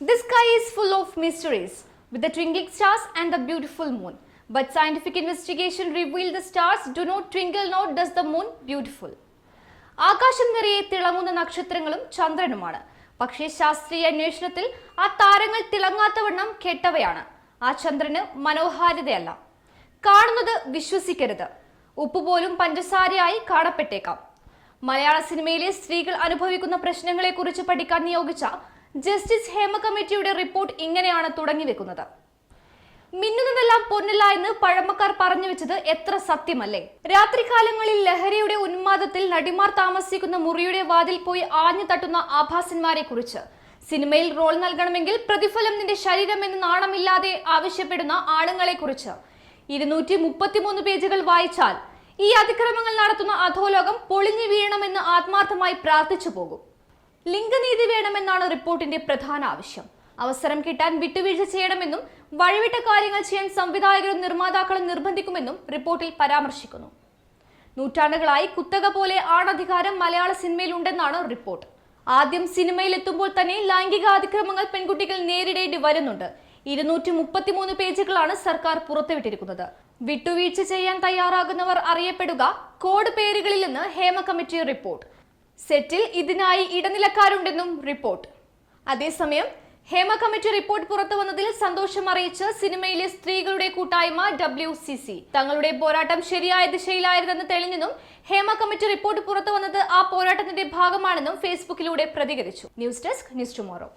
The sky is full of mysteries with the twinkling stars and the beautiful moon. But scientific investigation revealed the stars do not twinkle nor does the moon beautiful. ആകാശം നിറയെ തിളങ്ങുന്ന നക്ഷത്രങ്ങളും ചന്ദ്രനുമാണ്. പക്ഷേ ശാസ്ത്രീയ അന്വേഷണത്തിൽ ആ താരങ്ങൾ തിളങ്ങാത്തവണ്ണം കെട്ടവയാണ്. ആ ചന്ദ്രന് മനോഹാരിതയല്ല. കാണുന്നത് വിശ്വസിക്കരുത്. ഉപ്പ് പോലും പഞ്ചസാരയായി കാണപ്പെട്ടേക്കാം. മലയാള സിനിമയിലെ സ്ത്രീകൾ അനുഭവിക്കുന്ന പ്രശ്നങ്ങളെക്കുറിച്ച് പഠിക്കാൻ നിയോഗിച്ച ജസ്റ്റിസ് ഹേമ കമ്മിറ്റിയുടെ റിപ്പോർട്ട് ഇങ്ങനെയാണ് തുടങ്ങി വെക്കുന്നത്. മിന്നുന്നതെല്ലാം പൊന്നില്ല എന്ന് പഴമക്കാർ പറഞ്ഞു വെച്ചത് എത്ര സത്യമല്ലേ? രാത്രികാലങ്ങളിൽ ലഹരിയുടെ ഉന്മാദത്തിൽ നടിമാർ താമസിക്കുന്ന മുറിയുടെ വാതിൽ പോയി ആഞ്ഞു തട്ടുന്ന ആഭാസന്മാരെ കുറിച്ച്. സിനിമയിൽ റോൾ നൽകണമെങ്കിൽ പ്രതിഫലം നിന്റെ ശരീരം എന്ന് നാണമില്ലാതെ ആവശ്യപ്പെടുന്ന ആണുങ്ങളെ കുറിച്ച്. ഇരുന്നൂറ്റി മുപ്പത്തിമൂന്ന് പേജുകൾ വായിച്ചാൽ ഈ അതിക്രമങ്ങൾ നടത്തുന്ന അധോലോകം പൊളിഞ്ഞു വീഴണമെന്ന് ആത്മാർത്ഥമായി പ്രാർത്ഥിച്ചു പോകും. ലിംഗനീതി വേണമെന്നാണ് റിപ്പോർട്ടിന്റെ പ്രധാന ആവശ്യം. അവസരം കിട്ടാൻ വിട്ടുവീഴ്ച ചെയ്യണമെന്നും വഴിവിട്ട കാര്യങ്ങൾ ചെയ്യാൻ സംവിധായകരും നിർമ്മാതാക്കളും നിർബന്ധിക്കുമെന്നും റിപ്പോർട്ടിൽ പരാമർശിക്കുന്നു. നൂറ്റാണ്ടുകളായി കുത്തക പോലെ ആണധികാരം മലയാള സിനിമയിൽ ഉണ്ടെന്നാണ് റിപ്പോർട്ട്. ആദ്യം സിനിമയിൽ എത്തുമ്പോൾ തന്നെ ലൈംഗിക അതിക്രമങ്ങൾ പെൺകുട്ടികൾ നേരിടേണ്ടി വരുന്നുണ്ട്. ഇരുന്നൂറ്റി മുപ്പത്തിമൂന്ന് പേജുകളാണ് സർക്കാർ പുറത്തുവിട്ടിരിക്കുന്നത്. വിട്ടുവീഴ്ച ചെയ്യാൻ തയ്യാറാകുന്നവർ അറിയപ്പെടുക കോഡ് പേരുകളിൽ നിന്ന് ഹേമ കമ്മിറ്റി റിപ്പോർട്ട്. സെറ്റിൽ ഇതിനായി ഇടനിലക്കാരുണ്ടെന്നും റിപ്പോർട്ട്. അതേസമയം ഹേമ കമ്മിറ്റി റിപ്പോർട്ട് പുറത്തു വന്നതിൽ സന്തോഷം അറിയിച്ച് സിനിമയിലെ സ്ത്രീകളുടെ കൂട്ടായ്മ ഡബ്ല്യു സി സി തങ്ങളുടെ പോരാട്ടം ശരിയായ ദിശയിലായിരുന്നെന്ന് തെളിഞ്ഞെന്നും ഹേമ കമ്മിറ്റി റിപ്പോർട്ട് പുറത്തു വന്നത് ആ പോരാട്ടത്തിന്റെ ഭാഗമാണെന്നും ഫേസ്ബുക്കിലൂടെ പ്രതികരിച്ചു. News desk news tomorrow.